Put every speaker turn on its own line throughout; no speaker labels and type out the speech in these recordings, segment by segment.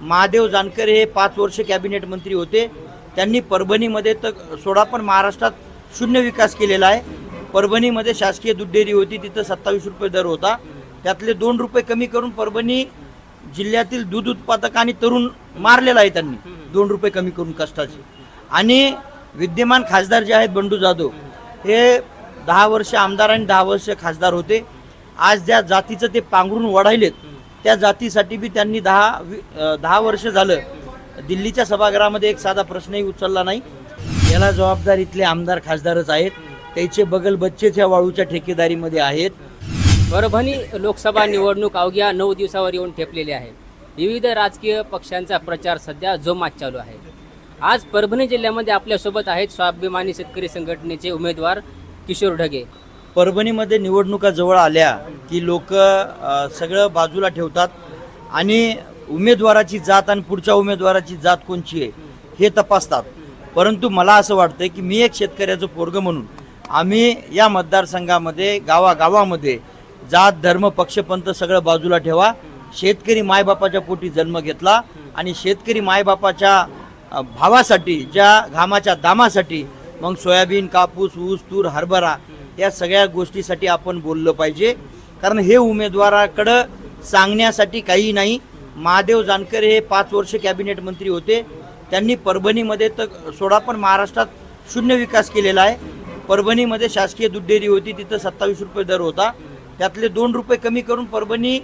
महादेव जानकर हे पाच वर्ष कॅबिनेट मंत्री होते. त्यांनी परभणीमध्ये तर सोडा पण महाराष्ट्रात शून्य विकास केलेला आहे. परभणीमध्ये शासकीय दूध डेअरी होती तिथं सत्तावीस रुपये दर होता. त्यातले दोन रुपये कमी करून परभणी जिल्ह्यातील दूध उत्पादक आणि तरुण मारलेला आहे त्यांनी. दोन रुपये कमी करून कष्टाचे. आणि विद्यमान खासदार जे आहेत बंडू जाधव हे दहा वर्ष आमदार आणि दहा वर्ष खासदार होते. आज ज्या जातीचं ते पांघरून वढायलेत त्या जातीसाठी बी त्यांनी दहा दहा वर्ष झालं. दिल्लीच्या सभागृहामध्ये एक साधा प्रश्नही उचलला नाही. याला जबाबदार इथले आमदार खासदारच आहेत. त्याचे बगल बच्चेच्या वाळूच्या ठेकेदारीमध्ये आहेत.
परभणी लोकसभा निवडणूक अवघ्या नऊ दिवसावर येऊन ठेपलेली आहे. विविध राजकीय पक्षांचा प्रचार सध्या जोमात चालू आहे. आज परभणी जिल्ह्यामध्ये आपल्यासोबत आहेत स्वाभिमानी शेतकरी संघटनेचे उमेदवार किशोर ढगे.
परभणीमध्ये निवडणुका जवळ आल्या. की लोक सगळं बाजूला ठेवतात आणि उमेदवाराची जात आणि पुढच्या उमेदवाराची जात कोणची आहे हे तपासतात. परंतु मला असं वाटतं की मी एक शेतकऱ्याचं पोरग म्हणून आम्ही या मतदारसंघामध्ये गावागावामध्ये जात धर्म पक्षपंथ सगळं बाजूला ठेवा. शेतकरी मायबापाच्या पोटी जन्म घेतला आणि शेतकरी मायबापाच्या भावासाठी ज्या घामाच्या दामासाठी मग सोयाबीन कापूस ऊस तूर हरभरा या सगळ्या गोष्टीसाठी आपण बोललं पाहिजे. कारण हे उमेदवाराकडं सांगण्यासाठी काही नाही. महादेव जानकर हे पाच वर्ष कॅबिनेट मंत्री होते. त्यांनी परभणीमध्ये तर सोडा पण महाराष्ट्रात शून्य विकास केलेला आहे. परभणीमध्ये शासकीय दूध डेअरी होती तिथं सत्तावीस रुपये दर होता. त्यातले दोन रुपये कमी करून परभणी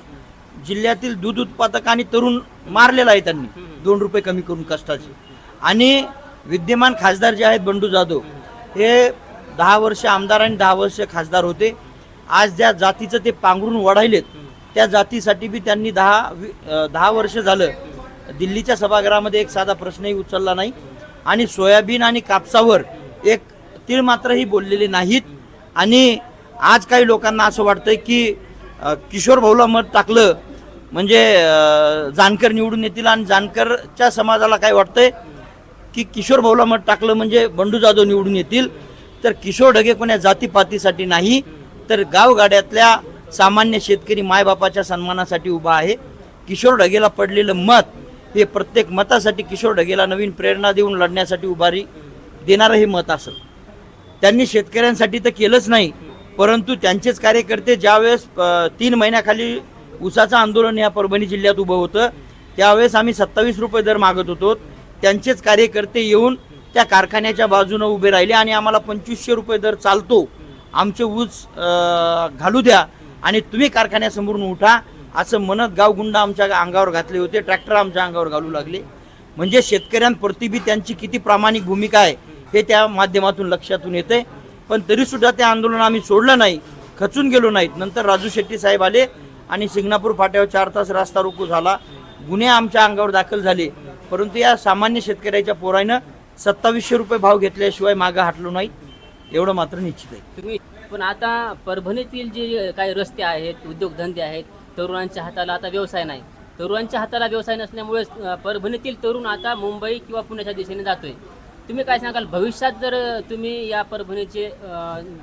जिल्ह्यातील दूध उत्पादक आणि तरुण मारलेला आहे त्यांनी. दोन रुपये कमी करून कष्टाचे. आणि विद्यमान खासदार जे आहेत बंडू जाधव हे दहा वर्ष आमदार आणि दहा वर्ष खासदार होते. आज ज्या जातीचं ते पांघरून वढायलेत त्या जातीसाठी बी त्यांनी दहा दहा वर्ष झालं. दिल्लीच्या सभागृहामध्ये एक साधा प्रश्नही उचलला नाही. आणि सोयाबीन आणि कापसावर एक तीळ मात्रही बोललेले नाहीत. आणि आज काही लोकांना असं वाटतंय की किशोर भाऊला मत टाकलं म्हणजे जानकर निवडून येतील आणि जानकरच्या समाजाला काय वाटतंय की किशोर भाऊला मत टाकलं म्हणजे बंडू जाधव निवडून येतील. तर किशोर ढगे कोण्या जातीपातीसाठी नाही. तर गावगाड्यातल्या सामान्य शेतकरी मायबापाच्या सन्मानासाठी उभा आहे. किशोर ढगेला पडलेलं मत हे प्रत्येक मतासाठी किशोर ढगेला नवीन प्रेरणा देऊन लढण्यासाठी उभारी देणारं हे मत असेल त्यांनी शेतकऱ्यांसाठी तर केलंच नाही परंतु त्यांचेच कार्यकर्ते ज्यावेळेस तीन महिन्याखाली उसाचं आंदोलन या परभणी जिल्ह्यात उभं होतं त्यावेळेस आम्ही सत्तावीस रुपये दर मागत होतो. त्यांचेच कार्यकर्ते येऊन त्या कारखान्याच्या बाजूनं उभे राहिले आणि आम्हाला पंचवीसशे रुपये दर चालतो. आमचे ऊस घालू द्या आणि तुम्ही कारखान्यासमोरून उठा. असं म्हणत गावगुंड आमच्या अंगावर घातले होते. ट्रॅक्टर आमच्या अंगावर घालू लागले. म्हणजे शेतकऱ्यांप्रती बी त्यांची किती प्रामाणिक भूमिका आहे हे त्या माध्यमातून लक्षातून येते पण तरीसुद्धा ते आंदोलन आम्ही सोडलं नाही खचून गेलो नाहीत. नंतर राजू शेट्टी साहेब आले आणि सिंगणापूर फाट्यावर चार तास रास्ता रोको झाला. गुन्हे आमच्या अंगावर दाखल झाले. परंतु या सामान्य शेतकऱ्याच्या पोरानं सत्तावीसशे रुपये भाव घेतल्याशिवाय मागं हटलो नाही. एवढं मात्र निश्चित आहे.
तुम्ही पण आता परभणीतील जे काही रस्ते आहेत उद्योगधंदे आहेत तरुणांच्या हाताला आता व्यवसाय नाही. तरुणांच्या हाताला व्यवसाय नसल्यामुळे परभणीतील तरुण आता मुंबई किंवा पुण्याच्या दिशेने जातोय. तुम्ही काय सांगाल? भविष्यात जर तुम्ही या परभणीचे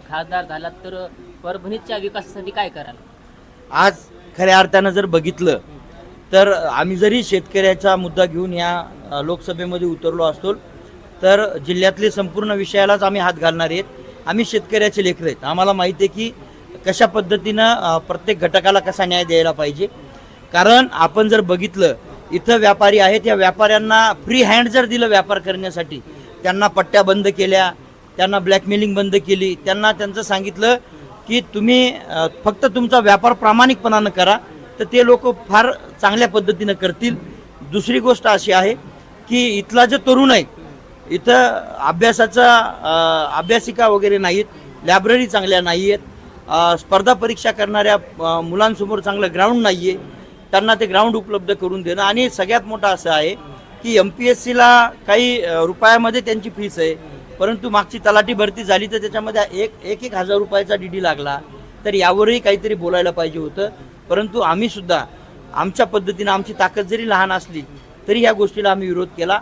खासदार झालात तर परभणीच्या विकासासाठी काय कराल?
आज खऱ्या अर्थानं जर बघितलं तर आम्ही जरी शेतकऱ्याचा मुद्दा घेऊन या लोकसभेमध्ये उतरलो असतो तर जिल्ह्यातले संपूर्ण विषयालाच आम्ही हात घालणार आहेत. आम्ही शेतकऱ्याचे लेकर आहेत. आम्हाला माहिती आहे की कशा पद्धतीनं प्रत्येक घटकाला कसा न्याय द्यायला पाहिजे. कारण आपण जर बघितलं इथं व्यापारी आहेत. या व्यापाऱ्यांना फ्री हँड जर दिलं व्यापार करण्यासाठी त्यांना पट्ट्या बंद केल्या त्यांना ब्लॅकमेलिंग बंद केली त्यांना त्यांचं सांगितलं की तुम्ही फक्त तुमचा व्यापार प्रामाणिकपणानं करा तर ते लोक फार चांगल्या पद्धतीनं करतील. दुसरी गोष्ट अशी आहे की इथला जो तरुण आहे इथं अभ्यासाचा अभ्यासिका वगैरे नाहीत लायब्ररी चांगल्या नाही आहेत स्पर्धा परीक्षा करणाऱ्या मुलांसमोर चांगलं ग्राउंड नाही आहे त्यांना ते ग्राउंड उपलब्ध करून देणं. आणि सगळ्यात मोठं असं आहे की एम पी एस सीला काही रुपयामध्ये त्यांची फीस आहे. परंतु मागची तलाठी भरती झाली तर त्याच्यामध्ये एक एक एक हजार रुपयाचा डी डी लागला. तर यावरही काहीतरी बोलायला पाहिजे होतं. परंतु आम्हीसुद्धा आमच्या पद्धतीनं आमची ताकद जरी लहान असली तरी या गोष्टीला आम्ही विरोध केला.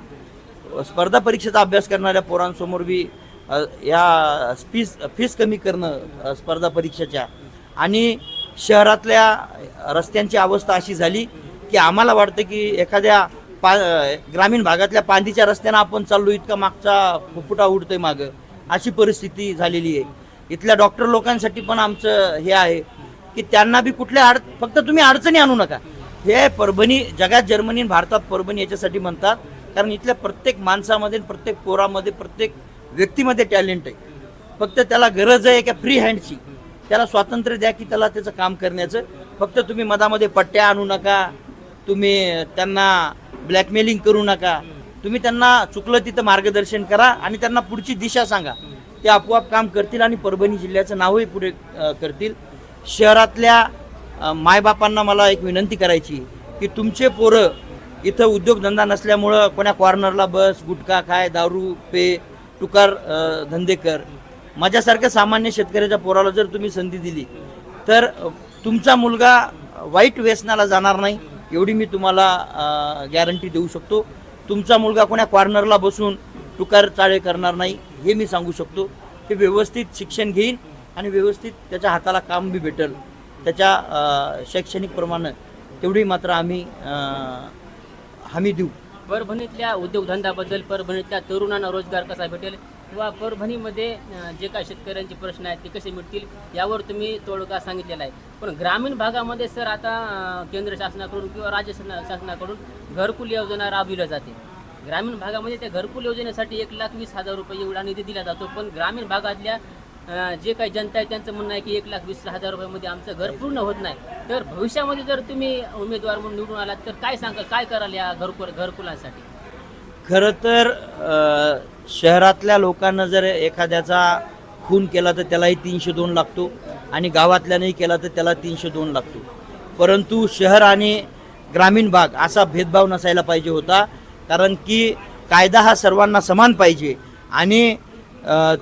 स्पर्धा परीक्षेचा अभ्यास करणाऱ्या पोरांसमोर बी या फीस फीस कमी करणं स्पर्धा परीक्षेच्या. आणि शहरातल्या रस्त्यांची अवस्था अशी झाली की आम्हाला वाटतं की एखाद्या पा ग्रामीण भागातल्या पांदीच्या रस्त्यानं आपण चाललो इतका मागचा फुफुटा उडतोय मागं. अशी परिस्थिती झालेली आहे. इथल्या डॉक्टर लोकांसाठी पण आमचं हे आहे की त्यांना बी कुठल्या अड फक्त तुम्ही अडचणी आणू नका. हे परभणी जगात जर्मनी आणि भारतात परभणी याच्यासाठी म्हणतात कारण इथल्या प्रत्येक माणसामध्ये प्रत्येक पोरामध्ये प्रत्येक व्यक्तीमध्ये टॅलेंट आहे. फक्त त्याला गरज आहे एका फ्री हँडची त्याला स्वातंत्र्य द्या की त्याला त्याचं काम करण्याचं. फक्त तुम्ही मधामध्ये पट्ट्या आणू नका. तुम्ही त्यांना ब्लॅकमेलिंग करू नका. तुम्ही त्यांना चुकलं तिथं मार्गदर्शन करा आणि त्यांना पुढची दिशा सांगा. ते आपोआप काम करतील आणि परभणी जिल्ह्याचं नावही पुढे करतील. शहरातल्या मायबापांना मला एक विनंती करायची की तुमचे पोरं इथं उद्योगधंदा नसल्यामुळं कोण्या कॉर्नरला बस गुटखा खाय दारू पे टुकार धंदे कर माझ्यासारख्या सामान्य शेतकऱ्याच्या पोराला जर तुम्ही संधी दिली तर तुमचा मुलगा वाईट व्यसनाला जाणार नाही एवढी मी तुम्हाला गॅरंटी देऊ शकतो. तुमचा मुलगा कोण्या कॉर्नरला बसून टुकार चाळे करणार नाही हे मी सांगू शकतो. ते व्यवस्थित शिक्षण घेईन आणि व्यवस्थित त्याच्या हाताला काम बी भेटेल. त्याच्या शैक्षणिक प्रमाणे तेवढी मात्र आम्ही हमी देऊ.
परभणीतल्या उद्योगधंद्याबद्दल परभणीतल्या तरुणांना रोजगार कसा भेटेल किंवा परभणीमध्ये जे काही शेतकऱ्यांचे प्रश्न आहेत ते कसे मिळतील यावर तुम्ही तोडगा सांगितलेला आहे. पण ग्रामीण भागामध्ये सर आता केंद्र शासनाकडून किंवा राज्य शासनाकडून घरकुल योजना राबविल्या जाते. ग्रामीण भागामध्ये त्या घरकुल योजनेसाठी एक लाख वीस हजार रुपये एवढा निधी दिला जातो पण ग्रामीण भागातल्या जे काही जनता आहे त्यांचं म्हणणं आहे की एक लाख वीस हजार रुपयामध्ये आमचं घर पूर्ण होत नाही. तर भविष्यामध्ये जर तुम्ही उमेदवार म्हणून निवडून आलात तर काय सांगाल? काय कराल या घरकुल घरकुलांसाठी?
खरं तर शहरातल्या लोकांना जर एखाद्याचा खून केला तर त्यालाही तीनशे दोन लागतो आणि गावातल्यानंही केला तर त्याला तीनशे दोन लागतो. परंतु शहर आणि ग्रामीण भाग असा भेदभाव नसायला पाहिजे होता कारण की कायदा हा सर्वांना समान पाहिजे आणि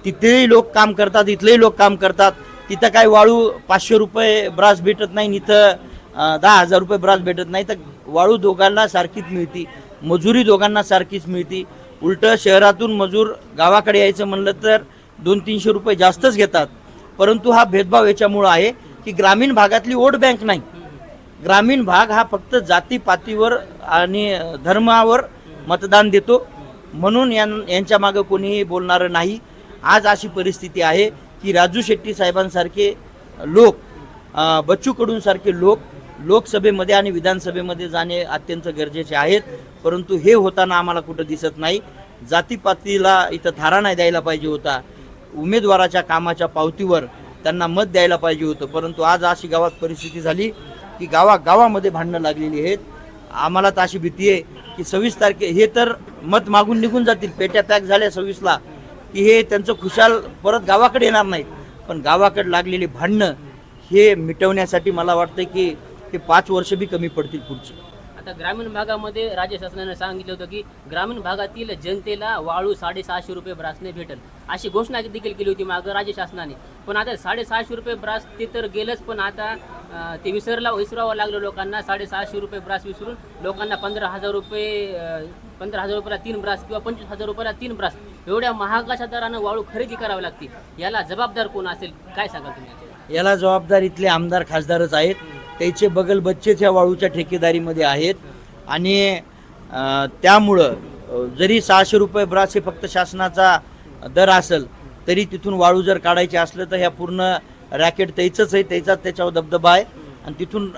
तिथेही लोक काम करतात इथलेही लोक काम करतात. तिथं काय वाळू पाचशे रुपये ब्रास भेटत नाही इथं दहा हजार रुपये ब्रास भेटत नाही. तर वाळू दोघांना सारखीच मिळती मजुरी दोघांना सारखीच मिळती. उलटं शहरातून मजूर गावाकडे यायचं म्हणलं तर दोन तीनशे रुपये जास्तच घेतात. परंतु हा भेदभाव याच्यामुळं आहे की ग्रामीण भागातली वोट बँक नाही. ग्रामीण भाग हा फक्त जातीपातीवर आणि धर्मावर मतदान देतो. म्हणून यां यांच्या मागं कोणीही बोलणारं नाही. आज अशी परिस्थिती आहे की राजू शेट्टी साहेबांसारखे लोक बच्चू कडूंसारखे लोक लोकसभेमध्ये आणि विधानसभेमध्ये जाणे अत्यंत गरजेचे आहेत. परंतु हे होताना आम्हाला कुठं दिसत नाही. जातीपातीला इथं थारा नाही द्यायला पाहिजे होता. उमेदवाराच्या कामाच्या पावतीवर त्यांना मत द्यायला पाहिजे होतं. परंतु आज अशी गावात परिस्थिती झाली की गावा गावामध्ये भांडणं लागलेली आहेत. आम्हाला तर अशी भीती आहे की सव्वीस तारखे हे तर मत मागून निघून जातील. पेट्या पॅक झाल्या सव्वीसला. की हे त्यांचं खुशाल परत गावाकडे येणार नाहीत. पण गावाकडे लागलेली भांडणं हे मिटवण्यासाठी मला वाटतं की ते पाच वर्ष बी कमी पडतील पुढचे.
आता ग्रामीण भागामध्ये राज्य शासनाने सांगितलं होतं की ग्रामीण भागातील जनतेला वाळू साडेसहाशे रुपये ब्रासने भेटेल. अशी घोषणा देखील केली होती मागं राज्य शासनाने. पण आता साडेसहाशे रुपये ब्रास ते तर गेलंच पण आता ते विसरला विसरावं लागलं लोकांना. साडेसहाशे रुपये ब्रास विसरून लोकांना पंधरा हजार रुपये पंधरा हजार रुपयाला तीन ब्रास किंवा पंचवीस हजार रुपयाला तीन ब्रास. एवढ्या महागाच्या दरानं वाळू खरेदी करावी लागते. याला जबाबदार कोण असेल? काय सांगा तुम्ही
याला जबाबदार इथले आमदार खासदारच आहेत. त्याचे बगल बच्चेच या वाळूच्या ठेकेदारीमध्ये आहेत. आणि त्यामुळं जरी सहाशे रुपये ब्रास हे फक्त शासनाचा दर असेल तरी तिथून वाळू जर काढायचे असलं तर ह्या पूर्ण रॅकेट त्याचंच आहे त्याचाच त्याच्यावर दबदबा आहे. आणि तिथून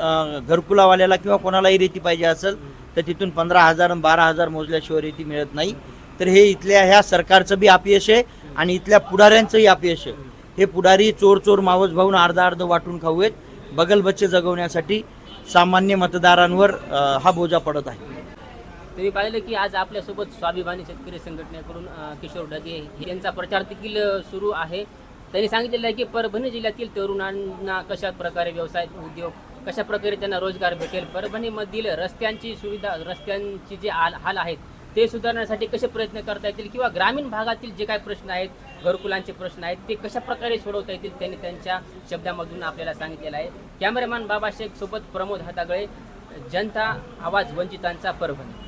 घरकुलावाल्याला किंवा कोणालाही रेती पाहिजे असेल तर तिथून पंधरा हजार आणि बारा हजार मोजल्याशिवाय रेती मिळत नाही. तर हे इथल्या ह्या सरकारचं बी अपयश आहे आणि इथल्या पुढाऱ्यांचंही अपयश आहे. हे पुढारी चोर चोर मावस भाऊन अर्धा अर्ध वाटून खाऊ आहेत बगल बच्चे जगवण्यासाठी सामान्य मतदारांवर हा बोजा पडत आहे.
तुम्ही पाहिलं की आज आपल्यासोबत स्वाभिमानी शेतकरी संघटनेकडून किशोर ढगे यांचा प्रचार देखील सुरू आहे. त्यांनी सांगितलेलं आहे की परभणी जिल्ह्यातील तरुणांना कशा प्रकारे व्यवसाय उद्योग कशा प्रकारे त्यांना रोजगार भेटेल परभणीमधील रस्त्यांची सुविधा रस्त्यांची जे हाल हाल आहेत ते सुधारण्यासाठी कसे प्रयत्न करता येतील किंवा ग्रामीण भागातील जे काय प्रश्न आहेत घरकुलांचे प्रश्न आहेत ते कशा प्रकारे सोडवता येतील त्यांनी त्यांच्या शब्दामधून आपल्याला सांगितलेलं आहे. कॅमेरामॅन बाबा शेख सोबत प्रमोद हातागळे जनता आवाज वंचितांचा परभणी.